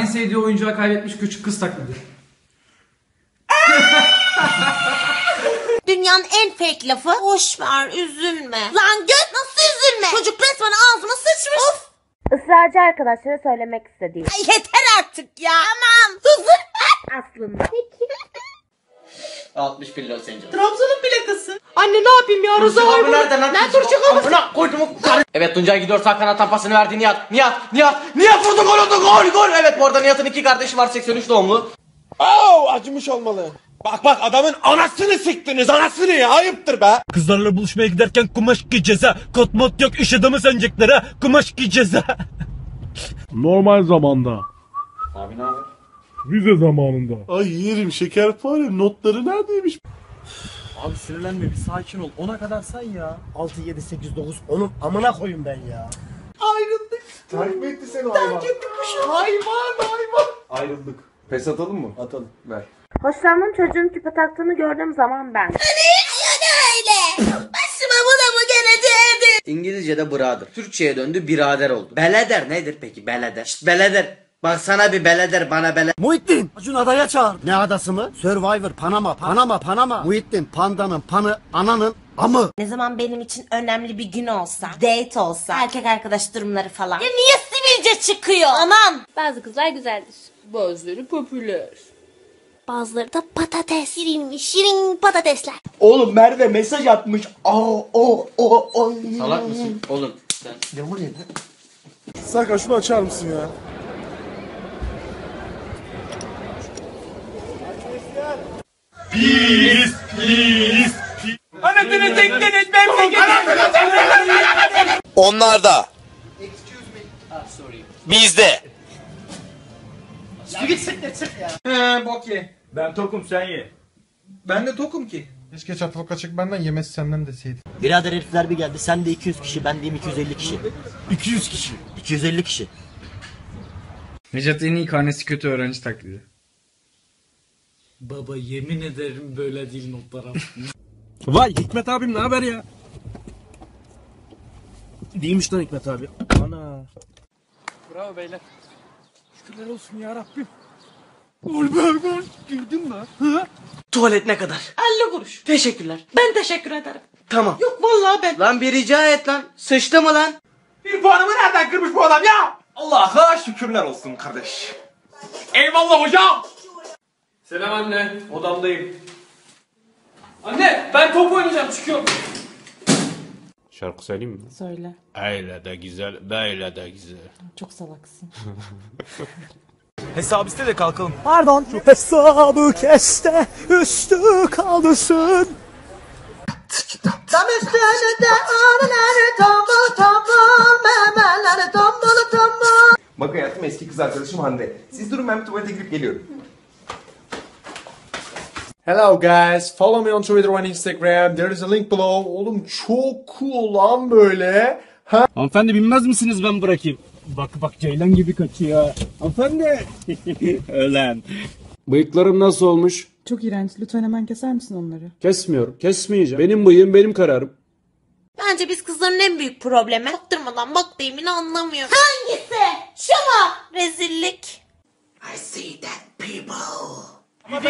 En sevdiği oyuncağı kaybetmiş küçük kız taklidi. Dünyanın en fake lafı. Boş ver üzülme. Lan göt nasıl üzülme? Çocuk resmen ağzıma sıçmış. Of. Israrcı arkadaşlara söylemek istediğim. Ay yeter artık ya. Aman. Huzur. Aslında. 61 Los Angeles. Trabzon'un plakası. Anne ne yapayım ya? Rıza Abi nerede lan? Lan dur çıkalım. Amına koydum. Evet Tuncay gidiyor Hakan Atan pasını verdi Nihat. Nihat, Nihat, Nihat vurdu gol oldu gol gol. Evet bu arada Nihat'ın iki kardeşi var 83 doğumlu. Oo acımış olmalı. Bak bak adamın anasını siktiniz anasını ya ayıptır be. Kızlarla buluşmaya giderken kumaş giyeceğiz ha. Kot mot yok iş adamı senecekler ha. Kumaş giyeceğiz ha. Normal zamanda. Abi ne haber? Vize zamanında. Ay yerim şekerpare notları neredeymiş? Abi sinirlenme bir sakin ol. Ona kadar say ya. 6, 7, 8, 9, onun amına koyun ben ya. Takip etti seni hayvan. Hayvan hayvan. Ayrıldık. Pes atalım mı? Atalım. Ver. Hoşlandığım çocuğun küpe taktığını gördüğüm zaman ben. öyle. Başıma bu da mı geleceğiydi? İngilizce'de brother. Türkçe'ye döndü birader oldu. Beleder nedir peki beleder? Şşt beleder. Bak sana bir beleder bana bele. Muhittin. Acun adaya çağır. Ne adası mı? Survivor, Panama, Panama, Panama. Muhittin, pandanın, panı, ananın, amı. Ne zaman benim için önemli bir gün olsa, date olsa, erkek arkadaş durumları falan. Ya niye sivilce çıkıyor? Aman. Bazı kızlar güzeldir. Bazıları popüler. Bazıları da patates. Şirin şirin patatesler. Oğlum Merve mesaj atmış. Aa o o o. Salak mısın? Oğlum sen. Serkan şunu açar mısın ya? Onlarda. Bizde. He bok ye. Ben tokum sen ye. Ben de tokum ki. Keşke çatal kaçık benden yemesi senden deseydi. Birader herifler bir geldi. Sen de 200 kişi, ben deyim 250 kişi. 200 kişi. 250 kişi. Necat en iyi karnesi kötü öğrenci taklidi. Baba yemin ederim böyle değil notlara. Vay Hikmet abim ne haber ya? Değilmiş lan Hikmet abi. Ana. Bravo beyler. Şükürler olsun ya Rabbim. Gol be gol. Girdin mi? Hı? Tuvalet ne kadar? 50 kuruş. Teşekkürler. Ben teşekkür ederim. Tamam. Yok vallahi ben. Lan bir rica et lan. Sıçtı mı lan? Bir puanımı nereden kırmış bu adam ya? Allah'a şükürler olsun kardeş. Eyvallah hocam. Selam anne. Odamdayım. Anne ben top oynayacağım çıkıyorum. Şarkı söyleyeyim mi? Söyle. Öyle de güzel, böyle de güzel. Çok salaksın. Hesabı iste de kalkalım. Pardon. Şu hesabı keste üstü kaldırsın. Tam üstüne de ağrıları tombul tombul memeleri tombul tombul. Bak hayatım eski kız arkadaşım Hande. Siz durun ben bir tuvalete girip geliyorum. Hello guys, follow me on Twitter and Instagram. There is a link below. Oğlum çok cool lan böyle. Hanımefendi binmez misiniz ben bırakayım? Bak bak ceylan gibi kaçıyor. Hanımefendi. Ölen. Bıyıklarım nasıl olmuş? Çok iğrenç. Lütfen hemen keser misin onları? Kesmiyorum, kesmeyeceğim. Benim bıyığım benim kararım. Bence biz kızların en büyük problemi baktırmadan bak deyimini anlamıyor. Hangisi? Şu mu? Rezillik. I see that people.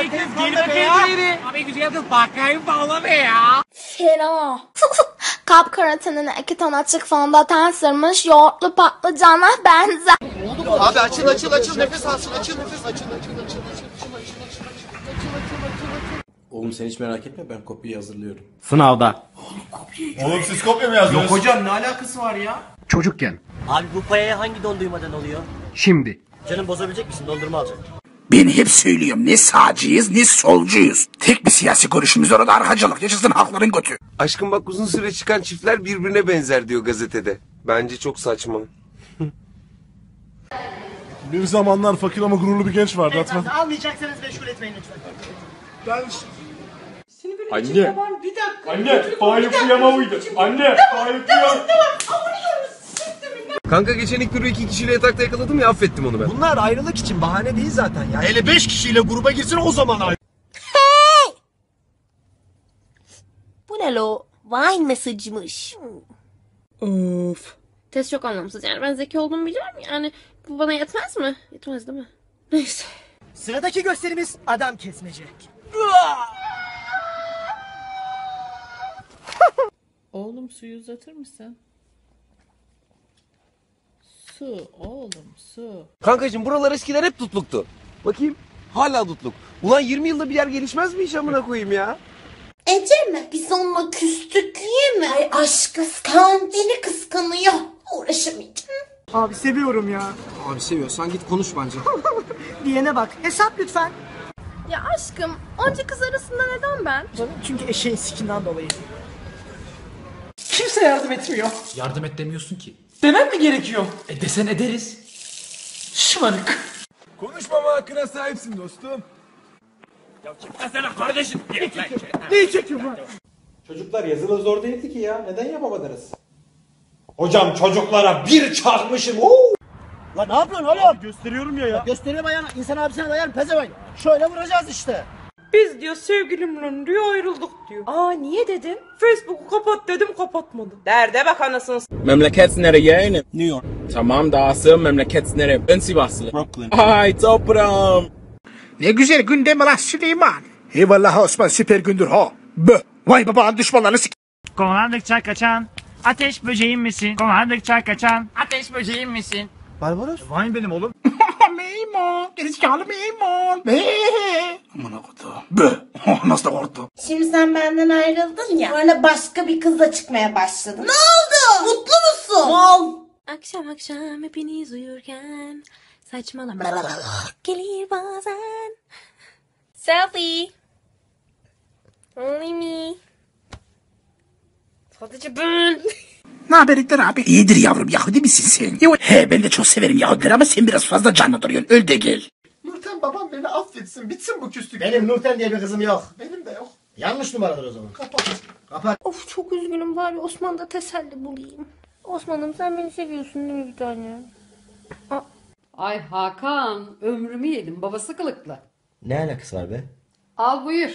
Fena. Kap karatının iki ton açık fondöten sırmış yoğurtlu patlıcana benzer. Abi açıl açıl açıl nefes alsın açıl nefes açıl açıl açıl Oğlum sen hiç merak etme ben kopyayı hazırlıyorum. Sınavda. Oğlum siz kopya mı yazdınız? Yok hocam. Çocukken, Abi bu payaya hangi dondurmadan oluyor? şimdi. Canım bozabilecek misin? Dondurma alacağım. Ben hep söylüyorum ne sağcıyız ne solcuyuz. Tek bir siyasi görüşümüz orada arkacılık yaşasın halkların götü. Aşkım bak uzun süre çıkan çiftler birbirine benzer diyor gazetede. Bence çok saçma. bir zamanlar fakir ama gururlu bir genç vardı hatırladın. Almayacaksanız meşgul etmeyin lütfen. Anne. Anne. Faik kıyama uydu. Anne. Faik kıyama. Kanka geçen ilk turu iki kişiyle yatakta yakaladım ya affettim onu ben. Bunlar ayrılık için bahane değil zaten ya. Hele 5 kişiyle gruba girsin o zaman ayrı. Bu ne lo? Vine mesajıymış. Of. Test çok anlamsız yani. Ben zeki olduğumu biliyorum yani. Bu bana yetmez mi? Yetmez değil mi? Neyse. Sıradaki gösterimiz adam kesmece. Oğlum suyu uzatır mısın? Su oğlum su. Kankacım buralar eskiden hep tutluktu. Bakayım hala tutluk. Ulan 20 yılda bir yer gelişmez mi hiç amına koyayım ya? Ece mi? Biz onunla küstük diye mi? Ay aşk kendini kıskanıyor. Uğraşamayacağım. Abi seviyorum ya. Abi seviyorsan git konuş bence. Diyene bak. Hesap lütfen. Ya aşkım onca kız arasında neden ben? Çünkü eşeğin sikinden dolayı. Kimse yardım etmiyor. Yardım et demiyorsun ki. Demem mi gerekiyor? E desen ederiz. Şımarık. Konuşmama hakkına sahipsin dostum. Çocuklar yazılı zor değildi ki ya. Neden yapamadınız? Hocam çocuklara bir çarpmışım. Oo! Lan ne yapıyorsun oğlum? Gösteriyorum ya ya. Gösteriyorum ayağına. İnsan abisine dayar pezevenk. Şöyle vuracağız işte. Biz diyor sevgilimle diyor ayrıldık diyor. Aa niye dedin? Facebook'u kapat dedim kapatmadı. Derde bak anasını Memleket nereye yani? New York. Tamam dağısı memleket nereye? Ben Sivaslı. Brooklyn. Ay toprağım. Ne güzel gündem lan Süleyman. Eyvallah Osman süper gündür ha. Bö. Vay babanın düşmanlarını sik. Kovalandıkça kaçan. Ateş böceğim misin? Kovalandıkça kaçan. Ateş böceğim misin? Barbaros. Vine benim oğlum. Meymun. Gerizekalı meymun. Be. Aman akutu. Bö. Oh, nasıl da korktu. Şimdi sen benden ayrıldın ya. Sonra başka bir kızla çıkmaya başladın. Ne oldu? Mutlu musun? Mal. Akşam akşam hepiniz uyurken saçmalama gelir bazen. Selfie. Only me. Sadece ben. Ne haberlikler abi? İyidir yavrum Yahudi misin sen? Yo, he ben de çok severim Yahudileri ama sen biraz fazla canlı duruyorsun. Öl de gel. Nurten babam beni affetsin. Bitsin bu küslük. Benim Nurten diye bir kızım yok. Benim de yok. Yanlış numaradır o zaman. Kapat. Of çok üzgünüm bari Osman'da teselli bulayım. Osman'ım sen beni seviyorsun değil mi bir tane? Ay Hakan ömrümü yedim babası kılıklı. Ne alakası var be? Al buyur.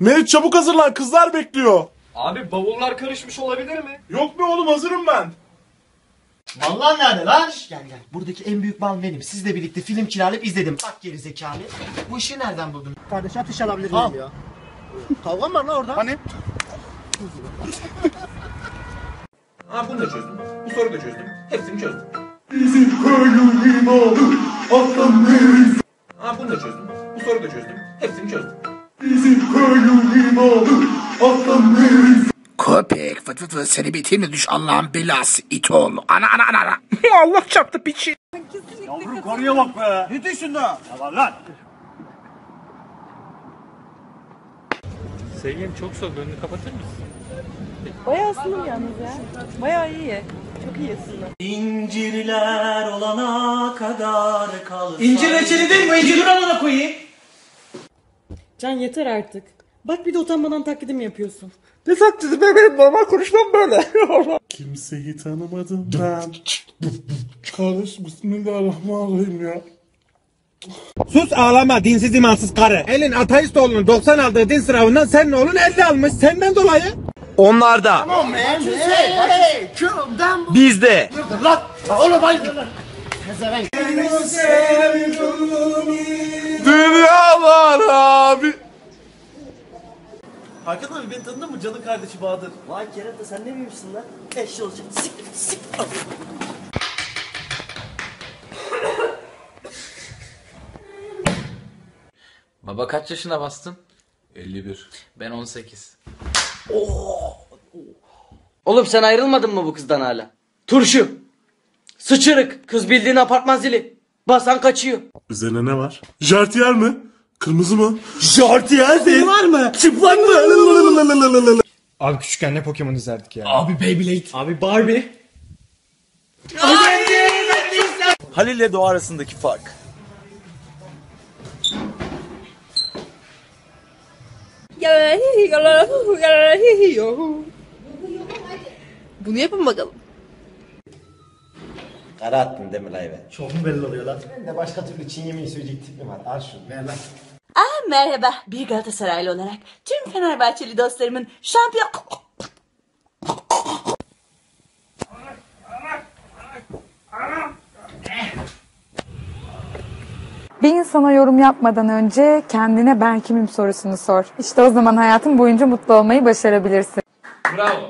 Meriç çabuk hazırlan kızlar bekliyor. Abi bavullar karışmış olabilir mi? Yok be oğlum hazırım ben. Mallar nerede lan? Gel gel. Buradaki en büyük mal benim. Sizle birlikte film kiralayıp izledim. Bak geri zekalı. Bu işi nereden buldun? Kardeş atış alabilir miyim ya? Kavga mı var lan orada? Hani? Ha bunu da çözdüm. Bu soruyu da çözdüm. Hepsini çözdüm. Ha bunu da çözdüm. Bu soruyu da çözdüm. Hepsini çözdüm. Köpek fıt fıt fıt seni bitirme düş Allah'ın belası it oğlu. Ana ana ana ana. Allah çarptı piçi. Yavrum konuya bak be. Ne diyorsun da? Tamam lan. Sevgilim çok soğuk. Önünü kapatır mısın? Bayağı ısındım yalnız ya. Bayağı iyi. Çok iyi ısındım. İncirler olana kadar kalsın. İncir reçeli değil mi? İncir duranına koyayım. Can yeter artık. Bak bir de utanmadan taklidimi yapıyorsun. Ne taklidi be benim normal konuşmam böyle. Kimseyi tanımadım ben. Kardeş bismillahirrahmanirrahim ya. Sus ağlama dinsiz imansız karı. Elin ateist oğlunun 90 aldığı din sınavından senin oğlun 50 almış. Senden dolayı. Onlarda. Tamam man. Hey hey. Bizde. Lan. Oğlum hayır. Pezevenk. Dünyalar abi. Hakan abi beni tanıdın mı canın kardeşi Bahadır? Vay kerata sen ne miymişsin lan? Eşşi olacak. Sik sik. Baba kaç yaşına bastın? 51. Ben 18. Oğlum sen ayrılmadın mı bu kızdan hala? Turşu. Sıçırık. Kız bildiğin apartman zili. Basan kaçıyor. Üzerine ne var? Jartiyer mi? Kırmızı mı? Jartiyer de. var mı? Çıplak mı? Abi küçükken ne Pokemon izlerdik ya. Abi Beyblade. Abi Barbie. Halil ile Doğa arasındaki fark. Bunu yapın bakalım. Kara attın değil mi Laybe? Çok mu belli oluyor lan? Ben de başka türlü Çin yemeği söyleyecek tipim var. Al şunu ver lan. Ah merhaba. Bir Galatasaraylı olarak tüm Fenerbahçeli dostlarımın şampiyon... Bir insana yorum yapmadan önce kendine ben kimim sorusunu sor. İşte o zaman hayatın boyunca mutlu olmayı başarabilirsin. Bravo.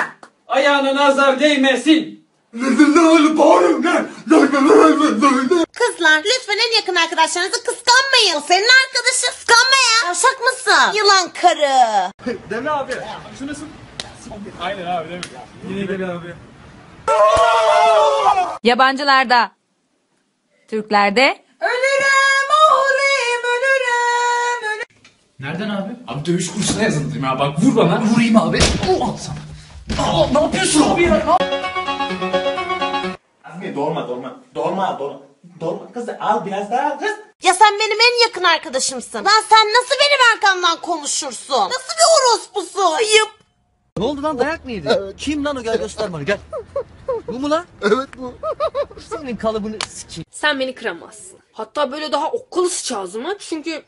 Ayağına nazar değmesin. Kızlar lütfen en yakın arkadaşlarınızı kıskanmayın. Senin arkadaşın. Kıskanma ya. Yavşak mısın? Yılan karı. Mi abi? Şunasın. Aynen abi değil mi? Yine gel abi. Yabancılarda. Türklerde. Ölürüm oğlum ölürüm ölürüm. Nereden abi? Abi dövüş kursuna yazıldım ya bak vur bana. Vurayım abi. Oh, al sana. Aa, ne yapıyorsun abi ya? Azmi dolma dolma. Dolma dolma. Dolma kız al biraz daha al kız. Ya sen benim en yakın arkadaşımsın. Lan sen nasıl benim arkamdan konuşursun? Nasıl bir orospusun? Ayıp. Ne oldu lan dayak mı yedi? Kim lan o gel göster bana gel. Bu mu lan? Evet bu. Senin kalıbını sikeyim. Sen beni kıramazsın. Hatta böyle daha okul sıçağızıma çünkü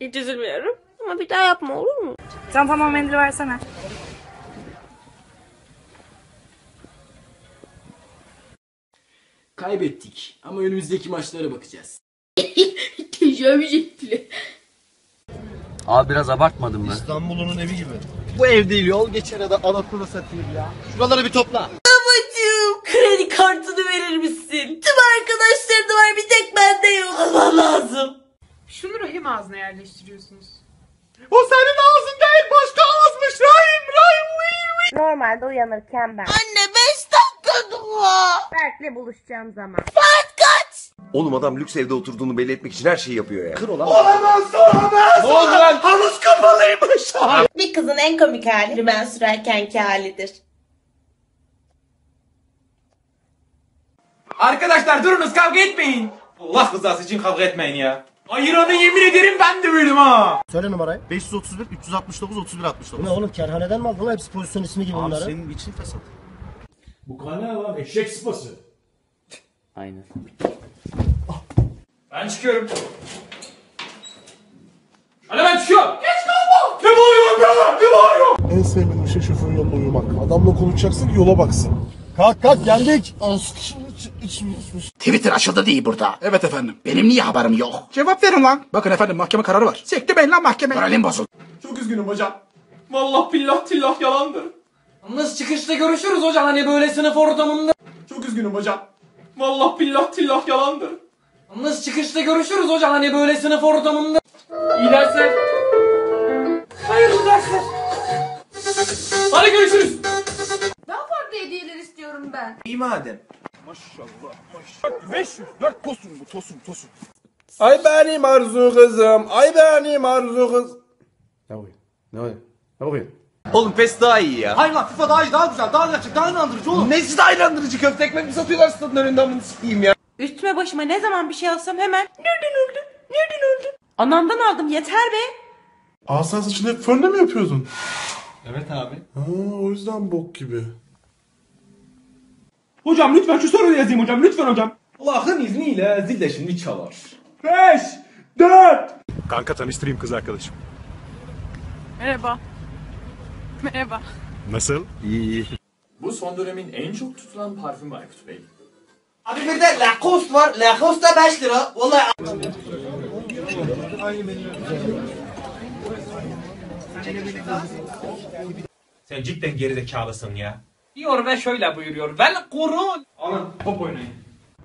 hiç üzülmüyorum. Ama bir daha yapma olur mu? Sen tamam mendil versene. Kaybettik ama önümüzdeki maçlara bakacağız. Tecavüz ettiler. Abi biraz abartmadın mı? İstanbul'un evi gibi. Bu ev değil yol geçene de anasını satayım ya. Şuraları bir topla. Babacığım kredi kartını verir misin? Tüm arkadaşlarım var bir tek bende yok. Almam lazım. Şunu rahim ağzına yerleştiriyorsunuz. O senin ağzın değil başka ağızmış Rahim Rahim. Normalde uyanırken ben. Anne 5 dakika dua. Berk'le buluşacağım zaman. Saat kaç? Oğlum adam lüks evde oturduğunu belli etmek için her şeyi yapıyor ya. Kır Olamaz olamaz. Ne oldu lan? Havuz kapalıymış. Bir kızın en komik hali rümen sürerkenki halidir. Arkadaşlar durunuz kavga etmeyin. Allah rızası için kavga etmeyin ya. Ayıranı yemin ederim ben dövüyorum ha. Söyle numarayı. 531 369 31 69. Bu ne oğlum kerhaneden mi aldın hepsi pozisyon ismi gibi bunları? senin için fesat. Bu kana lan eşek sıpası. Aynen. Ben çıkıyorum. Hadi ben çıkıyorum. Geç kalma. Ne bağırıyorsun be? Ne bağırıyorsun? En sevmediğim şey şoförün yanında uyumak. Adamla konuşacaksın yola baksın. Kalk kalk geldik. Twitter açıldı değil burada. Evet efendim. Benim niye haberim yok? Cevap verin lan. Bakın efendim mahkeme kararı var. Sektirmeyin lan mahkeme. Moralim bozuldu. Çok üzgünüm hocam. Vallahi billah tillah yalandır. Nasıl çıkışta görüşürüz hocam hani böyle sınıf ortamında. Çok üzgünüm hocam. Vallahi billah tillah yalandır. Nasıl çıkışta görüşürüz hocam hani böyle sınıf ortamında. İyi dersler. Hayırlı dersler. Hadi görüşürüz. Daha farklı hediyeler istiyorum ben. İyi madem. Maşallah maşallah. 504 tosun bu tosun tosun. Ay benim arzu kızım. Ay benim arzu kız. Ne oluyor? Ne oluyor? Ne oluyor? Oğlum pes daha iyi ya. Hayır lan FIFA daha iyi daha güzel daha gerçek daha inandırıcı oğlum. Nesi daha inandırıcı köfte ekmek mi satıyorlar stadın önünden bunu sikeyim ya. Üstüme başıma ne zaman bir şey alsam hemen nereden öldün? Nereden öldün? Anamdan aldım yeter be. Aa sen saçını hep fönle mi yapıyordun? Evet abi. Ha o yüzden bok gibi. Hocam lütfen şu soruyu yazayım hocam lütfen hocam. Allah'ın izniyle zil de şimdi çalar. 5 4 Kanka tanıştırayım kız arkadaşım. Merhaba. Merhaba. Nasıl? İyi. Bu son dönemin en çok tutulan parfümü Aykut Bey. Abi bir de Lacoste var. Lacoste da 5 lira. Vallahi Sen cidden gerizekalısın ya. Diyor ve şöyle buyuruyor. Vel kurun. Alın top oynayın.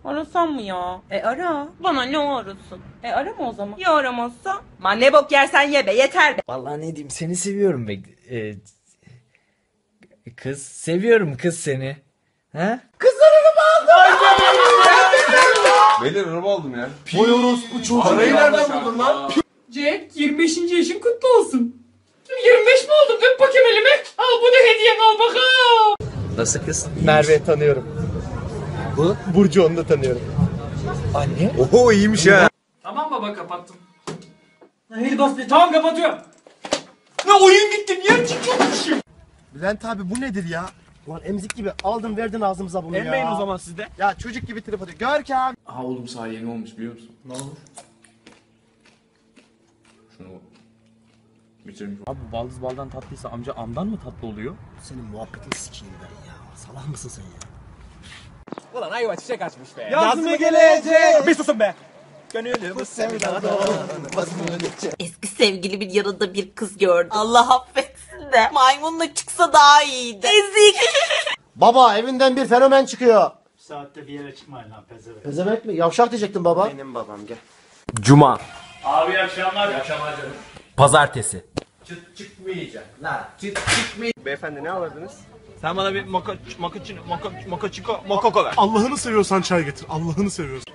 Arasam mı ya? E ara. Bana ne arasın? E arama o zaman. Ya aramazsa? Man ne bok yersen ye be yeter be. Vallahi ne diyeyim seni seviyorum be. Ee, kız seviyorum kız seni. Ha? Beyler araba aldım ya. Boy orospu çocuğu. Parayı nereden buldun lan? Jack 25. yaşın kutlu olsun. 25 mi oldum? Öp bakayım elimi. Al bu da hediyen al bakalım. Nasıl kız? Merve tanıyorum. Bu? Burcu onu da tanıyorum. Anne? Oho iyiymiş ha. Tamam baba kapattım. Hayır bas be tamam kapatıyorum. Ne oyun gitti niye çıkıyormuşum? Bülent abi bu nedir ya? Ulan emzik gibi aldın verdin ağzımıza bunu ya. Emmeyin o zaman sizde. Ya çocuk gibi trip atıyor. Görkem. Aha oğlum sağ yeni olmuş biliyor musun? Ne olmuş? Şunu bitirmiş. Abi bu baldız baldan tatlıysa amca amdan mı tatlı oluyor? Senin muhabbetini sikeyim ben ya. Salak mısın sen ya? Ulan ayva çiçek açmış be. Yaz mı gelecek? Bir susun be. Bu sevdada Eski sevgilimin yanında bir kız gördüm. Allah affetsin de maymunla çıksa daha iyiydi. Ezik. Baba evinden bir fenomen çıkıyor. Saatte bir yere çıkmayın lan pezevenk. Pezevenk mi? Yavşak diyecektim baba. Benim babam gel. Cuma. Abi iyi akşamlar. İyi akşamlar canım. Pazartesi. Çıt çıkmayacak. Lan çıt çıkmayacak. Beyefendi ne alırdınız? Sen bana bir moka moka moka moka çiko moka kola. Allah'ını seviyorsan çay getir. Allah'ını seviyorsan.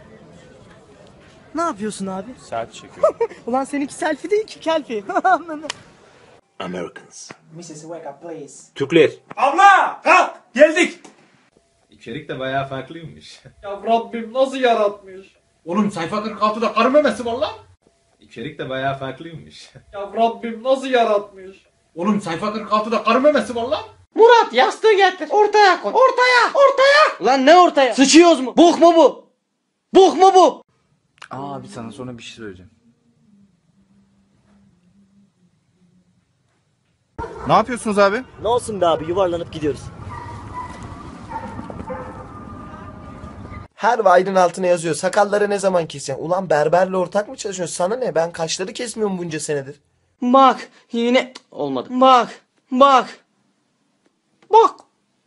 Ne yapıyorsun abi? Saat çekiyorum. Ulan seninki selfie değil ki kelfi. Americans. Türkler. Abla kalk geldik. İçerik de bayağı farklıymış. Ya Rabbim nasıl yaratmış? Oğlum sayfa 46'da karı memesi var lan. İçerik de bayağı farklıymış. Ya Rabbim nasıl yaratmış? Oğlum sayfa 46'da karı memesi var lan. Murat yastığı getir. Ortaya koy. Ortaya. Ortaya. Lan ne ortaya? Sıçıyoruz mu? Bok mu bu? Bok mu bu? Abi sana sonra bir şey söyleyeceğim. Ne yapıyorsunuz abi? ne olsun be abi yuvarlanıp gidiyoruz. Her vaydın altına yazıyor. Sakalları ne zaman keseceksin? Ulan berberle ortak mı çalışıyorsun? Sana ne? Ben kaşları kesmiyorum bunca senedir. Bak yine olmadı. Bak. Bak. Bak.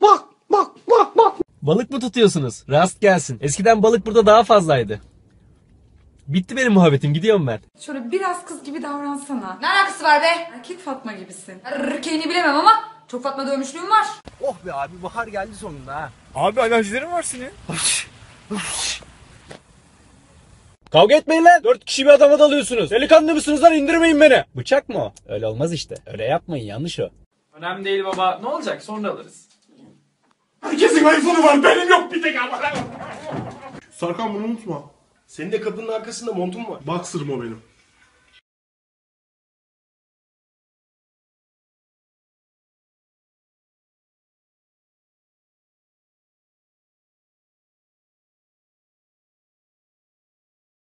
Bak. Bak. Bak. Bak. Balık mı tutuyorsunuz? Rast gelsin. Eskiden balık burada daha fazlaydı. Bitti benim muhabbetim gidiyorum ben. Şöyle biraz kız gibi davransana. Ne alakası var be? Erkek Fatma gibisin. Erkeğini bilemem ama çok Fatma dövmüşlüğüm var. Oh be abi bahar geldi sonunda ha. Abi alerjilerin var senin. Kavga etmeyin lan. Dört kişi bir adama dalıyorsunuz. Delikanlı mısınız lan indirmeyin beni. Bıçak mı o? Öyle olmaz işte. Öyle yapmayın yanlış o. Önemli değil baba. Ne olacak sonra alırız. Herkesin iPhone'u var. Benim yok bir tek ama. Sarkan bunu unutma. Senin de kapının arkasında montun var. Boxer'ım o benim.